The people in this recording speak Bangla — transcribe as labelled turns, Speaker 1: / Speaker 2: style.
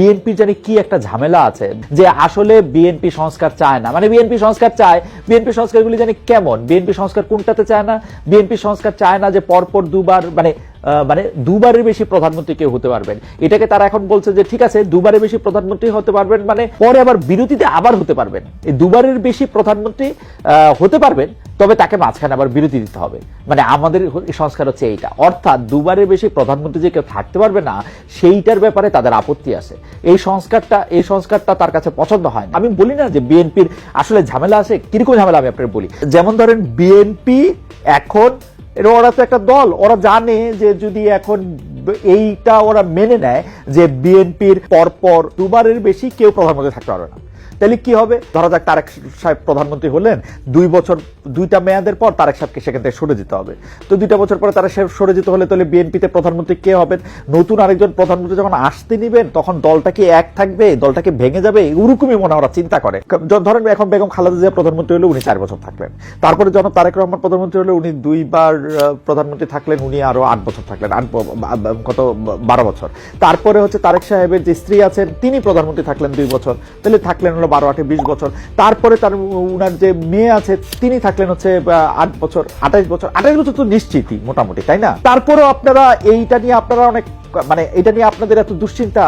Speaker 1: বিএনপি জানি কি একটা ঝামেলা আছে যে আসলে বিএনপি সংস্কার চায় না। মানে বিএনপি সংস্কার চায়, বিএনপি সংস্কারগুলি জানি কেমন? বিএনপি সংস্কার কোনটাতে চায় না? বিএনপি সংস্কার চায় না যে পরপর দুবার মানে মানে দুবারের বেশি প্রধানমন্ত্রী কেউ হতে পারবেন। এটাকে তারা এখন বলছে যে, ঠিক আছে, দুবারের বেশি প্রধানমন্ত্রী হতে পারবেন মানে পরে আবার বিরতিতে আবার হতে পারবেন। এই দুবারের বেশি প্রধানমন্ত্রী হতে পারবেন, তবে তাকে মাঝখানে আবার বিরতি দিতে হবে। মানে আমাদের সংস্কার হচ্ছে এইটা। অর্থাৎ দুবারের বেশি প্রধানমন্ত্রী যে কেউ থাকতে পারবে না, সেইটার ব্যাপারে তাদের আপত্তি আছে। এই সংস্কারটা এই সংস্কারটা তার কাছে পছন্দ হয়। আমি বলি না যে বিএনপির আসলে ঝামেলা আছে, কীরকম ঝামেলা আমি আপনাকে বলি। যেমন ধরেন, বিএনপি এখন এটা ওরা তো একটা দল, ওরা জানে যে যদি এখন এইটা ওরা মেনে নেয় যে বিএনপির পরপর দুবারের বেশি কেউ প্রধানমন্ত্রী থাকতে পারবে না। তাহলে কি হবে? ধরা যাক তারেক সাহেব প্রধানমন্ত্রী হলেন, দুই বছর, দুইটা মেয়াদের পর তারেক সাহেবকে সেখান থেকে সরে যেতে হবে। তো দুইটা বছর পরে তারেক সাহেব সরে যেতে হলে তাহলে বিএনপিতে প্রধানমন্ত্রী কে হবেন? নতুন আরেকজন প্রধানমন্ত্রী যখন আসতে নিবেন, তখন দলটা কি এক থাকবে? দলটাকে ভেঙে যাবে? ওরকমই মনে ওরা চিন্তা করে। ধরেন এখন বেগম খালেদা জিয়া প্রধানমন্ত্রী হলে উনি চার বছর থাকলেন তারপরে যখন তারেক রহমান প্রধানমন্ত্রী হলে উনি দুইবার প্রধানমন্ত্রী থাকলেন, উনি আরও আট বছর থাকলেন, আট কত বারো বছর। তারপরে হচ্ছে তারেক সাহেবের যে স্ত্রী আছেন, তিনি প্রধানমন্ত্রী থাকলেন দুই বছর। তাহলে থাকলেন হলো বারো আটে বিশ বছর। তারপরে তার উনার যে মেয়ে আছে, তিনি থাকলেন হচ্ছে আট বছর আঠাইশ বছর। আঠাইশ বছর তো নিশ্চিতই মোটামুটি, তাই না? তারপরেও আপনারা এইটা নিয়ে আপনারা অনেক মানে এটা নিয়ে আপনাদের এত দুশ্চিন্তা?